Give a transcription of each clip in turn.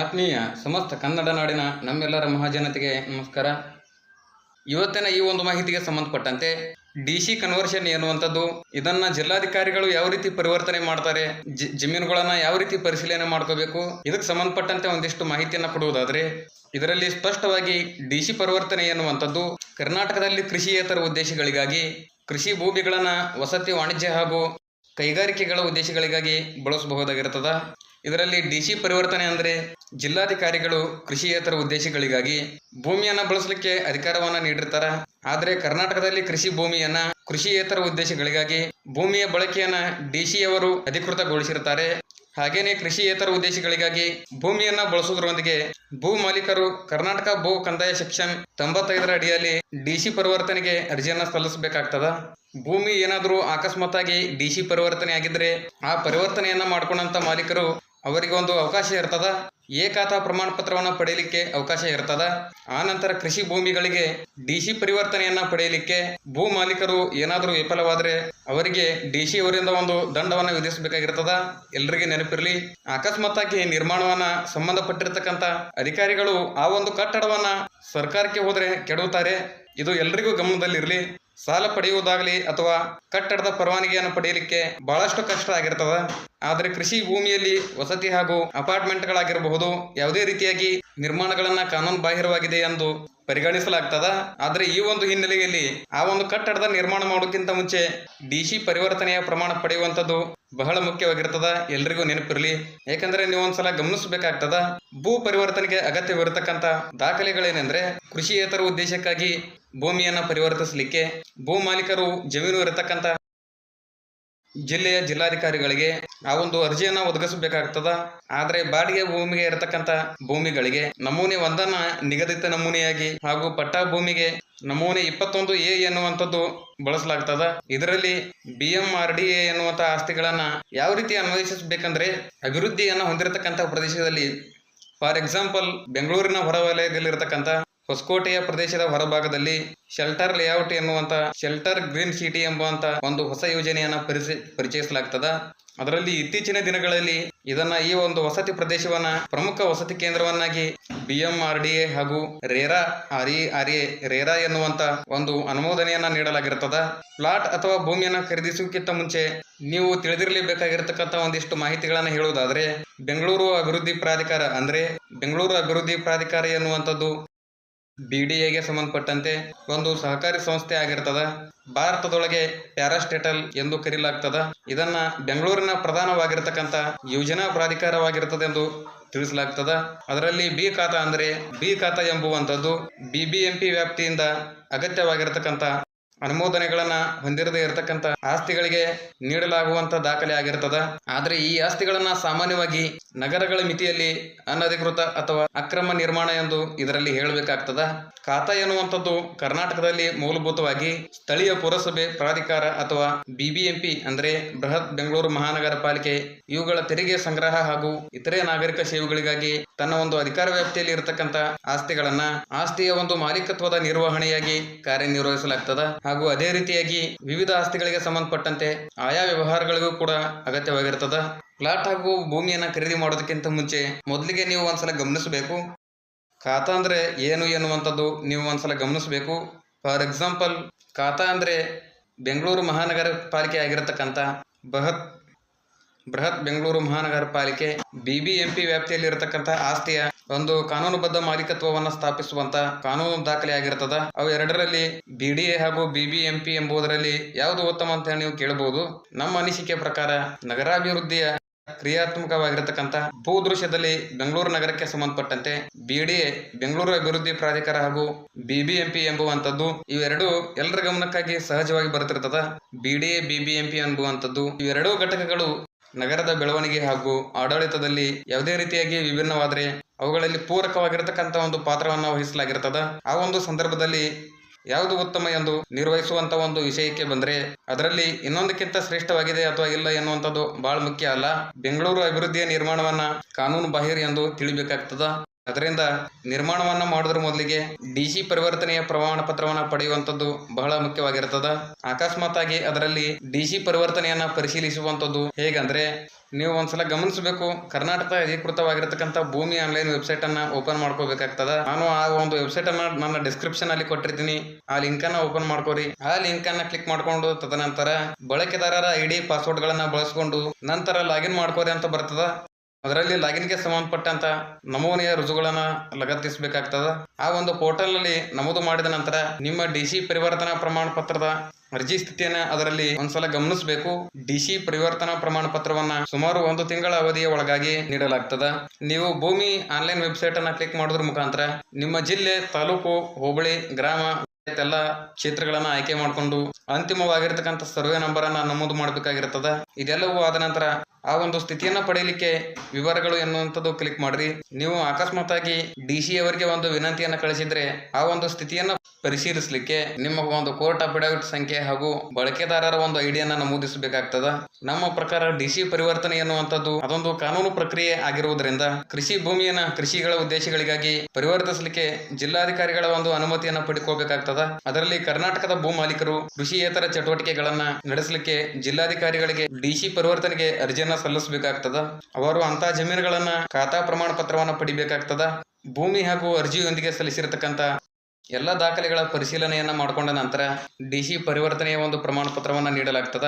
ಆತ್ಮೀಯ ಸಮಸ್ತ ಕನ್ನಡ ನಾಡಿನ ನಮ್ಮೆಲ್ಲರ ಮಹಾಜನತೆಗೆ ನಮಸ್ಕಾರ. ಇವತ್ತಿನ ಈ ಒಂದು ಮಾಹಿತಿಗೆ ಸಂಬಂಧಪಟ್ಟಂತೆ ಡಿ ಸಿ ಕನ್ವರ್ಷನ್ ಎನ್ನುವಂಥದ್ದು, ಇದನ್ನ ಜಿಲ್ಲಾಧಿಕಾರಿಗಳು ಯಾವ ರೀತಿ ಪರಿವರ್ತನೆ ಮಾಡ್ತಾರೆ ಜಮೀನುಗಳನ್ನ ಯಾವ ರೀತಿ ಪರಿಶೀಲನೆ ಮಾಡ್ಕೋಬೇಕು, ಇದಕ್ಕೆ ಸಂಬಂಧಪಟ್ಟಂತೆ ಒಂದಿಷ್ಟು ಮಾಹಿತಿಯನ್ನ ಕೊಡುವುದಾದ್ರೆ, ಇದರಲ್ಲಿ ಸ್ಪಷ್ಟವಾಗಿ ಡಿ ಸಿ ಪರಿವರ್ತನೆ ಎನ್ನುವಂಥದ್ದು ಕರ್ನಾಟಕದಲ್ಲಿ ಕೃಷಿಯೇತರ ಉದ್ದೇಶಗಳಿಗಾಗಿ, ಕೃಷಿ ಭೂಮಿಗಳನ್ನ ವಸತಿ ವಾಣಿಜ್ಯ ಹಾಗೂ ಕೈಗಾರಿಕೆಗಳ ಉದ್ದೇಶಗಳಿಗಾಗಿ ಬಳಸಬಹುದಾಗಿರ್ತದ. ಇದರಲ್ಲಿ ಡಿಸಿ ಪರಿವರ್ತನೆ ಅಂದರೆ ಜಿಲ್ಲಾಧಿಕಾರಿಗಳು ಕೃಷಿಯೇತರ ಉದ್ದೇಶಗಳಿಗಾಗಿ ಭೂಮಿಯನ್ನ ಬಳಸಲಿಕ್ಕೆ ಅಧಿಕಾರವನ್ನ ನೀಡಿರ್ತಾರ. ಆದರೆ ಕರ್ನಾಟಕದಲ್ಲಿ ಕೃಷಿ ಭೂಮಿಯನ್ನ ಕೃಷಿಯೇತರ ಉದ್ದೇಶಗಳಿಗಾಗಿ ಭೂಮಿಯ ಬಳಕೆಯನ್ನ ಡಿಸಿ ಅವರು ಅಧಿಕೃತಗೊಳಿಸಿರ್ತಾರೆ. ಹಾಗೇನೆ ಕೃಷಿಯೇತರ ಉದ್ದೇಶಗಳಿಗಾಗಿ ಭೂಮಿಯನ್ನ ಬಳಸುವುದರೊಂದಿಗೆ ಭೂ ಮಾಲೀಕರು ಕರ್ನಾಟಕ ಭೂ ಕಂದಾಯ ಸೆಕ್ಷನ್ ತೊಂಬತ್ತೈದರ ಅಡಿಯಲ್ಲಿ ಡಿಸಿ ಪರಿವರ್ತನೆಗೆ ಅರ್ಜಿಯನ್ನ ಸಲ್ಲಿಸಬೇಕಾಗ್ತದ. ಭೂಮಿ ಏನಾದರೂ ಅಕಸ್ಮಾತ್ತಾಗಿ ಡಿಸಿ ಪರಿವರ್ತನೆ ಆಗಿದ್ರೆ ಆ ಪರಿವರ್ತನೆಯನ್ನ ಮಾಡ್ಕೊಂಡಂತ ಮಾಲೀಕರು ಅವರಿಗೆ ಒಂದು ಅವಕಾಶ ಇರ್ತದ? ಏಕಾತ ಪ್ರಮಾಣ ಪತ್ರವನ್ನು ಪಡೆಯಲಿಕ್ಕೆ ಅವಕಾಶ ಇರ್ತದ? ಆನಂತರ ಕೃಷಿ ಭೂಮಿಗಳಿಗೆ ಡಿಸಿ ಪರಿವರ್ತನೆಯನ್ನ ಪಡೆಯಲಿಕ್ಕೆ ಭೂ ಮಾಲೀಕರು ಏನಾದರೂ ವಿಫಲವಾದರೆ ಅವರಿಗೆ ಡಿಸಿ ಅವರಿಂದ ಒಂದು ದಂಡವನ್ನ ವಿಧಿಸಬೇಕಾಗಿರ್ತದ? ಎಲ್ರಿಗೆ ನೆನಪಿರಲಿ. ಅಕಸ್ಮಾತ್ತಾಗಿ ನಿರ್ಮಾಣವನ್ನ ಸಂಬಂಧಪಟ್ಟಿರ್ತಕ್ಕಂಥ ಅಧಿಕಾರಿಗಳು ಆ ಒಂದು ಕಟ್ಟಡವನ್ನ ಸರ್ಕಾರಕ್ಕೆ ಹೋದರೆ ಕೆಡುತ್ತಾರೆ ಇದು ಎಲ್ರಿಗೂ ಗಮನದಲ್ಲಿರಲಿ. ಸಾಲ ಪಡೆಯುವುದಾಗಲಿ ಅಥವಾ ಕಟ್ಟಡದ ಪರವಾನಗಿಯನ್ನು ಪಡೆಯಲಿಕ್ಕೆ ಬಹಳಷ್ಟು ಕಷ್ಟ ಆಗಿರ್ತದ. ಆದರೆ ಕೃಷಿ ಭೂಮಿಯಲ್ಲಿ ವಸತಿ ಹಾಗೂ ಅಪಾರ್ಟ್ಮೆಂಟ್ಗಳಾಗಿರಬಹುದು ಯಾವುದೇ ರೀತಿಯಾಗಿ ನಿರ್ಮಾಣಗಳನ್ನ ಕಾನೂನು ಬಾಹಿರವಾಗಿದೆ ಎಂದು ಪರಿಗಣಿಸಲಾಗ್ತದ. ಆದರೆ ಈ ಒಂದು ಹಿನ್ನೆಲೆಯಲ್ಲಿ ಆ ಒಂದು ಕಟ್ಟಡದ ನಿರ್ಮಾಣ ಮಾಡೋಕ್ಕಿಂತ ಮುಂಚೆ ಡಿಸಿ ಪರಿವರ್ತನೆಯ ಪ್ರಮಾಣ ಪಡೆಯುವಂಥದ್ದು ಬಹಳ ಮುಖ್ಯವಾಗಿರ್ತದ. ಎಲ್ರಿಗೂ ನೆನಪಿರಲಿ. ಯಾಕಂದ್ರೆ ನೀವು ಒಂದ್ಸಲ ಗಮನಿಸಬೇಕಾಗ್ತದ, ಭೂ ಪರಿವರ್ತನೆಗೆ ಅಗತ್ಯವಿರತಕ್ಕಂಥ ದಾಖಲೆಗಳೇನೆಂದ್ರೆ ಕೃಷಿಯೇತರ ಉದ್ದೇಶಕ್ಕಾಗಿ ಭೂಮಿಯನ್ನ ಪರಿವರ್ತಿಸಲಿಕ್ಕೆ ಭೂ ಮಾಲೀಕರು ಜಮೀನು ಇರತಕ್ಕಂತ ಜಿಲ್ಲೆಯ ಜಿಲ್ಲಾಧಿಕಾರಿಗಳಿಗೆ ಆ ಒಂದು ಅರ್ಜಿಯನ್ನ ಒದಗಿಸಬೇಕಾಗ್ತದ. ಆದ್ರೆ ಬಾಡಿಗೆ ಭೂಮಿಗೆ ಇರತಕ್ಕಂತ ಭೂಮಿಗಳಿಗೆ ನಮೂನೆ ಒಂದನ್ನ ನಿಗದಿತ ನಮೂನೆಯಾಗಿ ಹಾಗೂ ಪಟ್ಟಾ ಭೂಮಿಗೆ ನಮೂನೆ ಇಪ್ಪತ್ತೊಂದು ಎ ಎನ್ನುವಂಥದ್ದು ಬಳಸಲಾಗ್ತದ. ಇದರಲ್ಲಿ B M R D A ಎನ್ನುವಂತಹ ಆಸ್ತಿಗಳನ್ನ ಯಾವ ರೀತಿ ಅನ್ವಯಿಸಬೇಕಂದ್ರೆ ಅಭಿವೃದ್ಧಿಯನ್ನ ಹೊಂದಿರತಕ್ಕಂತ ಪ್ರದೇಶದಲ್ಲಿ, ಫಾರ್ ಎಕ್ಸಾಂಪಲ್, ಬೆಂಗಳೂರಿನ ಹೊರವಲಯದಲ್ಲಿರತಕ್ಕಂತ ಹೊಸಕೋಟೆಯ ಪ್ರದೇಶದ ಹೊರಭಾಗದಲ್ಲಿ ಶೆಲ್ಟರ್ ಲೇಔಟ್ ಎನ್ನುವಂತ ಶೆಲ್ಟರ್ ಗ್ರೀನ್ ಸಿಟಿ ಎಂಬುವಂತ ಒಂದು ಹೊಸ ಯೋಜನೆಯನ್ನ ಪರಿಚಯ ಪರಿಚಯಿಸಲಾಗ್ತದ. ಅದರಲ್ಲಿ ಇತ್ತೀಚಿನ ದಿನಗಳಲ್ಲಿ ಇದನ್ನ ಈ ಒಂದು ವಸತಿ ಪ್ರದೇಶವನ್ನ ಪ್ರಮುಖ ವಸತಿ ಕೇಂದ್ರವನ್ನಾಗಿ ಬಿ ಎಂ ಡಿ ಎ ಹಾಗೂ RERA R E R A RERA ಎನ್ನುವಂತ ಒಂದು ಅನುಮೋದನೆಯನ್ನ ನೀಡಲಾಗಿರ್ತದ. ಪ್ಲಾಟ್ ಅಥವಾ ಭೂಮಿಯನ್ನ ಖರೀದಿಸುವಕ್ಕಿಂತ ಮುಂಚೆ ನೀವು ತಿಳಿದಿರಲೇಬೇಕಾಗಿರ್ತಕ್ಕಂಥ ಒಂದಿಷ್ಟು ಮಾಹಿತಿಗಳನ್ನ ಹೇಳುವುದಾದ್ರೆ, ಬೆಂಗಳೂರು ಅಭಿವೃದ್ಧಿ ಪ್ರಾಧಿಕಾರ ಅಂದ್ರೆ ಬೆಂಗಳೂರು ಅಭಿವೃದ್ಧಿ ಪ್ರಾಧಿಕಾರ ಎನ್ನುವಂಥದ್ದು ಬಿ ಡಿ ಎಗೆ ಸಂಬಂಧಪಟ್ಟಂತೆ ಒಂದು ಸಹಕಾರಿ ಸಂಸ್ಥೆ ಆಗಿರ್ತದ. ಭಾರತದೊಳಗೆ ಪ್ಯಾರಾಸ್ಟೇಟಲ್ ಎಂದು ಕರೆಯಲಾಗ್ತದ ಇದನ್ನ ಬೆಂಗಳೂರಿನ ಪ್ರಧಾನವಾಗಿರ್ತಕ್ಕಂಥ ಯೋಜನಾ ಪ್ರಾಧಿಕಾರವಾಗಿರ್ತದೆ ಎಂದು ತಿಳಿಸಲಾಗ್ತದ. ಅದರಲ್ಲಿ ಬಿ ಖಾತಾ ಅಂದ್ರೆ ಬಿ ಖಾತಾ ಎಂಬುವಂಥದ್ದು ಬಿಬಿಎಂಪಿ ವ್ಯಾಪ್ತಿಯಿಂದ ಅಗತ್ಯವಾಗಿರತಕ್ಕಂಥ ಅನುಮೋದನೆಗಳನ್ನ ಹೊಂದಿರದೇ ಇರತಕ್ಕಂತ ಆಸ್ತಿಗಳಿಗೆ ನೀಡಲಾಗುವಂತ ದಾಖಲೆ ಆಗಿರ್ತದ. ಆದ್ರೆ ಈ ಆಸ್ತಿಗಳನ್ನ ಸಾಮಾನ್ಯವಾಗಿ ನಗರಗಳ ಮಿತಿಯಲ್ಲಿ ಅನಧಿಕೃತ ಅಥವಾ ಅಕ್ರಮ ನಿರ್ಮಾಣ ಎಂದು ಇದರಲ್ಲಿ ಹೇಳಬೇಕಾಗ್ತದ. ಖಾತಾ ಎನ್ನುವಂಥದ್ದು ಕರ್ನಾಟಕದಲ್ಲಿ ಮೂಲಭೂತವಾಗಿ ಸ್ಥಳೀಯ ಪುರಸಭೆ ಪ್ರಾಧಿಕಾರ ಅಥವಾ ಬಿಬಿಎಂಪಿ ಅಂದ್ರೆ ಬೃಹತ್ ಬೆಂಗಳೂರು ಮಹಾನಗರ ಪಾಲಿಕೆ ಇವುಗಳ ತೆರಿಗೆ ಸಂಗ್ರಹ ಹಾಗೂ ಇತರೆ ನಾಗರಿಕ ಸೇವೆಗಳಿಗಾಗಿ ತನ್ನ ಒಂದು ಅಧಿಕಾರ ವ್ಯಾಪ್ತಿಯಲ್ಲಿ ಇರತಕ್ಕಂತ ಆಸ್ತಿಗಳನ್ನ ಆಸ್ತಿಯ ಒಂದು ಮಾಲೀಕತ್ವದ ನಿರ್ವಹಣೆಯಾಗಿ ಕಾರ್ಯನಿರ್ವಹಿಸಲಾಗ್ತದ. ಹಾಗೂ ಅದೇ ರೀತಿಯಾಗಿ ವಿವಿಧ ಆಸ್ತಿಗಳಿಗೆ ಸಂಬಂಧಪಟ್ಟಂತೆ ಆಯಾ ವ್ಯವಹಾರಗಳಿಗೂ ಕೂಡ ಅಗತ್ಯವಾಗಿರುತ್ತದೆ ಫ್ಲಾಟ್ ಹಾಗೂ ಭೂಮಿಯನ್ನ ಖರೀದಿ ಮಾಡೋದಕ್ಕಿಂತ ಮುಂಚೆ ಮೊದಲಿಗೆ ನೀವು ಒಂದ್ಸಲ ಗಮನಿಸಬೇಕು. ಖಾತಾ ಅಂದ್ರೆ ಏನು ಎನ್ನುವಂಥದ್ದು ನೀವು ಒಂದ್ಸಲ ಗಮನಿಸಬೇಕು. ಫಾರ್ ಎಕ್ಸಾಂಪಲ್, ಖಾತಾ ಅಂದ್ರೆ ಬೆಂಗಳೂರು ಮಹಾನಗರ ಪಾಲಿಕೆ ಆಗಿರತಕ್ಕಂಥ ಬೃಹತ್ ಬೃಹತ್ ಬೆಂಗಳೂರು ಮಹಾನಗರ ಪಾಲಿಕೆ ಬಿಬಿಎಂಪಿ ವ್ಯಾಪ್ತಿಯಲ್ಲಿ ಇರತಕ್ಕಂಥ ಆಸ್ತಿಯ ಒಂದು ಕಾನೂನುಬದ್ಧ ಮಾಲೀಕತ್ವವನ್ನು ಸ್ಥಾಪಿಸುವಂತ ಕಾನೂನು ದಾಖಲೆ ಆಗಿರ್ತದ ಅವು ಎರಡರಲ್ಲಿ ಬಿಡಿಎ ಹಾಗೂ ಬಿಬಿಎಂಪಿ ಎಂಬುದರಲ್ಲಿ ಯಾವುದು ಉತ್ತಮ ಅಂತ ಹೇಳಿ ನೀವು ಕೇಳಬಹುದು ನಮ್ಮ ಅನಿಸಿಕೆ ಪ್ರಕಾರ ನಗರಾಭಿವೃದ್ಧಿಯ ಕ್ರಿಯಾತ್ಮಕವಾಗಿರತಕ್ಕಂಥ ಭೂದೃಶ್ಯದಲ್ಲಿ ಬೆಂಗಳೂರು ನಗರಕ್ಕೆ ಸಂಬಂಧಪಟ್ಟಂತೆ ಬಿಡಿಎ ಬೆಂಗಳೂರು ಅಭಿವೃದ್ಧಿ ಪ್ರಾಧಿಕಾರ ಹಾಗೂ ಬಿಬಿಎಂಪಿ ಎಂಬುವಂಥದ್ದು ಇವೆರಡು ಎಲ್ಲರ ಗಮನಕ್ಕಾಗಿ ಸಹಜವಾಗಿ ಬರುತ್ತಿರ್ತದ ಬಿಡಿಎ ಬಿಬಿಎಂಪಿ ಎಂಬುವಂಥದ್ದು ಇವೆರಡೂ ಘಟಕಗಳು ನಗರದ ಬೆಳವಣಿಗೆ ಹಾಗೂ ಆಡಳಿತದಲ್ಲಿ ಯಾವುದೇ ರೀತಿಯಾಗಿ ವಿಭಿನ್ನವಾದರೆ ಅವುಗಳಲ್ಲಿ ಪೂರಕವಾಗಿರತಕ್ಕಂಥ ಒಂದು ಪಾತ್ರವನ್ನು ವಹಿಸಲಾಗಿರ್ತದ. ಆ ಒಂದು ಸಂದರ್ಭದಲ್ಲಿ ಯಾವುದು ಉತ್ತಮ ಎಂದು ನಿರ್ವಹಿಸುವಂತ ಒಂದು ವಿಷಯಕ್ಕೆ ಬಂದ್ರೆ, ಅದರಲ್ಲಿ ಇನ್ನೊಂದಕ್ಕಿಂತ ಶ್ರೇಷ್ಠವಾಗಿದೆ ಅಥವಾ ಇಲ್ಲ ಎನ್ನುವಂಥದ್ದು ಬಹಳ ಮುಖ್ಯ ಅಲ್ಲ. ಬೆಂಗಳೂರು ಅಭಿವೃದ್ಧಿಯ ನಿರ್ಮಾಣವನ್ನ ಕಾನೂನು ಬಾಹಿರ ಎಂದು ತಿಳಿಬೇಕಾಗ್ತದ. ಅದರಿಂದ ನಿರ್ಮಾಣವನ್ನ ಮಾಡೋದ್ರ ಮೊದಲಿಗೆ ಡಿಸಿ ಪರಿವರ್ತನೆಯ ಪ್ರಮಾಣ ಪತ್ರವನ್ನ ಪಡೆಯುವಂತದ್ದು ಬಹಳ ಮುಖ್ಯವಾಗಿರ್ತದ. ಅಕಸ್ಮಾತ್ ಆಗಿ ಅದರಲ್ಲಿ ಡಿಸಿ ಪರಿವರ್ತನೆಯನ್ನ ಪರಿಶೀಲಿಸುವಂತದ್ದು ಹೇಗಂದ್ರೆ ನೀವು ಒಂದ್ಸಲ ಗಮನಿಸಬೇಕು ಕರ್ನಾಟಕ ಅಧಿಕೃತವಾಗಿರತಕ್ಕಂಥ ಭೂಮಿ ಆನ್ಲೈನ್ ವೆಬ್ಸೈಟ್ ಅನ್ನ ಓಪನ್ ಮಾಡ್ಕೋಬೇಕಾಗ್ತದ. ನಾನು ಆ ಒಂದು ವೆಬ್ಸೈಟ್ ಅನ್ನ ನನ್ನ ಡಿಸ್ಕ್ರಿಪ್ಷನ್ ಅಲ್ಲಿ ಕೊಟ್ಟಿರ್ತೀನಿ. ಆ ಲಿಂಕ್ ಅನ್ನ ಓಪನ್ ಮಾಡ್ಕೋರಿ. ಆ ಲಿಂಕ್ ಅನ್ನ ಕ್ಲಿಕ್ ಮಾಡ್ಕೊಂಡು ತದನಂತರ ಬಳಕೆದಾರರ ಐಡಿ ಪಾಸ್ವರ್ಡ್ ಗಳನ್ನ ಬಳಸ್ಕೊಂಡು ನಂತರ ಲಾಗಿನ್ ಮಾಡ್ಕೋರಿ ಅಂತ ಬರ್ತದ. ಅದರಲ್ಲಿ ಲಾಗಿನ್ಗೆ ಸಂಬಂಧಪಟ್ಟಂತ ನಮೂನೆಯ ರುಜುಗಳನ್ನ ಲಗತ್ತಿಸಬೇಕಾಗ್ತದ. ಆ ಒಂದು ಪೋರ್ಟಲ್ನಲ್ಲಿ ನಮೂದು ಮಾಡಿದ ನಂತರ ನಿಮ್ಮ ಡಿಸಿ ಪರಿವರ್ತನಾ ಪ್ರಮಾಣ ಪತ್ರದ ಅರ್ಜಿ ಸ್ಥಿತಿಯನ್ನ ಅದರಲ್ಲಿ ಒಂದ್ಸಲ ಗಮನಿಸಬೇಕು. ಡಿಸಿ ಪರಿವರ್ತನಾ ಪ್ರಮಾಣ ಪತ್ರವನ್ನ ಸುಮಾರು ಒಂದು ತಿಂಗಳ ಅವಧಿಯ ಒಳಗಾಗಿ ನೀಡಲಾಗ್ತದ. ನೀವು ಭೂಮಿ ಆನ್ಲೈನ್ ವೆಬ್ಸೈಟ್ ಅನ್ನ ಕ್ಲಿಕ್ ಮಾಡೋದ್ರ ಮುಖಾಂತರ ನಿಮ್ಮ ಜಿಲ್ಲೆ, ತಾಲೂಕು, ಹೋಬಳಿ, ಗ್ರಾಮ ಎಲ್ಲ ಕ್ಷೇತ್ರಗಳನ್ನ ಆಯ್ಕೆ ಮಾಡಿಕೊಂಡು ಅಂತಿಮವಾಗಿರ್ತಕ್ಕಂಥ ಸರ್ವೆ ನಂಬರ್ ಅನ್ನ ನಮೂದು ಮಾಡಬೇಕಾಗಿರ್ತದ. ಇದೆಲ್ಲವೂ ಆದ ನಂತರ ಆ ಒಂದು ಸ್ಥಿತಿಯನ್ನ ಪಡೆಯಲಿಕ್ಕೆ ವಿವರಗಳು ಎನ್ನುವಂಥದ್ದು ಕ್ಲಿಕ್ ಮಾಡ್ರಿ. ನೀವು ಅಕಸ್ಮಾತ್ ಆಗಿ ಡಿ ಸಿ ಅವರಿಗೆ ಒಂದು ವಿನಂತಿಯನ್ನ ಕಳಿಸಿದ್ರೆ ಆ ಒಂದು ಸ್ಥಿತಿಯನ್ನ ಪರಿಶೀಲಿಸಲಿಕ್ಕೆ ನಿಮ್ಮ ಒಂದು ಕೋರ್ಟ್ ಅಫಿಡವಿಟ್ ಸಂಖ್ಯೆ ಹಾಗೂ ಬಳಕೆದಾರರ ಒಂದು ಐಡಿಯನ್ನ ನಮೂದಿಸಬೇಕಾಗ್ತದ. ನಮ್ಮ ಪ್ರಕಾರ ಡಿ ಸಿ ಪರಿವರ್ತನೆ ಎನ್ನುವಂಥದ್ದು ಅದೊಂದು ಕಾನೂನು ಪ್ರಕ್ರಿಯೆ ಆಗಿರುವುದರಿಂದ ಕೃಷಿ ಭೂಮಿಯನ್ನ ಕೃಷಿಗಳ ಉದ್ದೇಶಗಳಿಗಾಗಿ ಪರಿವರ್ತಿಸಲಿಕ್ಕೆ ಜಿಲ್ಲಾಧಿಕಾರಿಗಳ ಒಂದು ಅನುಮತಿಯನ್ನ ಪಡ್ಕೋಬೇಕಾಗ್ತದ. ಅದರಲ್ಲಿ ಕರ್ನಾಟಕದ ಭೂ ಮಾಲೀಕರು ಕೃಷಿಯೇತರ ಚಟುವಟಿಕೆಗಳನ್ನ ನಡೆಸಲಿಕ್ಕೆ ಜಿಲ್ಲಾಧಿಕಾರಿಗಳಿಗೆ ಡಿಸಿ ಪರಿವರ್ತನೆಗೆ ಅರ್ಜಿಯನ್ನ ಸಲ್ಲಿಸಬೇಕಾಗ್ತದ? ಅವರು ಅಂತ ಜಮೀನುಗಳನ್ನ ಖಾತಾ ಪ್ರಮಾಣ ಪತ್ರವನ್ನ ಪಡಿಬೇಕಾಗ್ತದ? ಭೂಮಿ ಹಾಗೂ ಅರ್ಜಿಯೊಂದಿಗೆ ಸಲ್ಲಿಸಿರತಕ್ಕಂತ ಎಲ್ಲ ದಾಖಲೆಗಳ ಪರಿಶೀಲನೆಯನ್ನ ಮಾಡಿಕೊಂಡ ನಂತರ ಡಿಸಿ ಪರಿವರ್ತನೆಯ ಒಂದು ಪ್ರಮಾಣ ಪತ್ರವನ್ನ ನೀಡಲಾಗ್ತದ.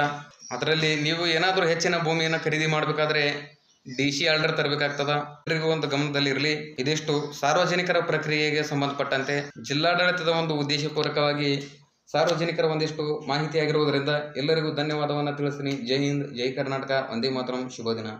ಅದರಲ್ಲಿ ನೀವು ಏನಾದರೂ ಹೆಚ್ಚಿನ ಭೂಮಿಯನ್ನು ಖರೀದಿ ಮಾಡಬೇಕಾದ್ರೆ ಡಿ ಸಿ ಆರ್ಡರ್ ತರಬೇಕಾಗ್ತದ. ಎಲ್ಲರಿಗೂ ಒಂದು ಗಮನದಲ್ಲಿರಲಿ. ಇದಿಷ್ಟು ಸಾರ್ವಜನಿಕರ ಪ್ರಕ್ರಿಯೆಗೆ ಸಂಬಂಧಪಟ್ಟಂತೆ ಜಿಲ್ಲಾಡಳಿತದ ಒಂದು ಉದ್ದೇಶಪೂರ್ವಕವಾಗಿ ಸಾರ್ವಜನಿಕರ ಒಂದಿಷ್ಟು ಮಾಹಿತಿಯಾಗಿರುವುದರಿಂದ ಎಲ್ಲರಿಗೂ ಧನ್ಯವಾದವನ್ನು ತಿಳಿಸ್ತೀನಿ. ಜೈ ಹಿಂದ್ ಜೈ ಕರ್ನಾಟಕ ಒಂದೇ ಮಾತರಂ ಶುಭ ದಿನ.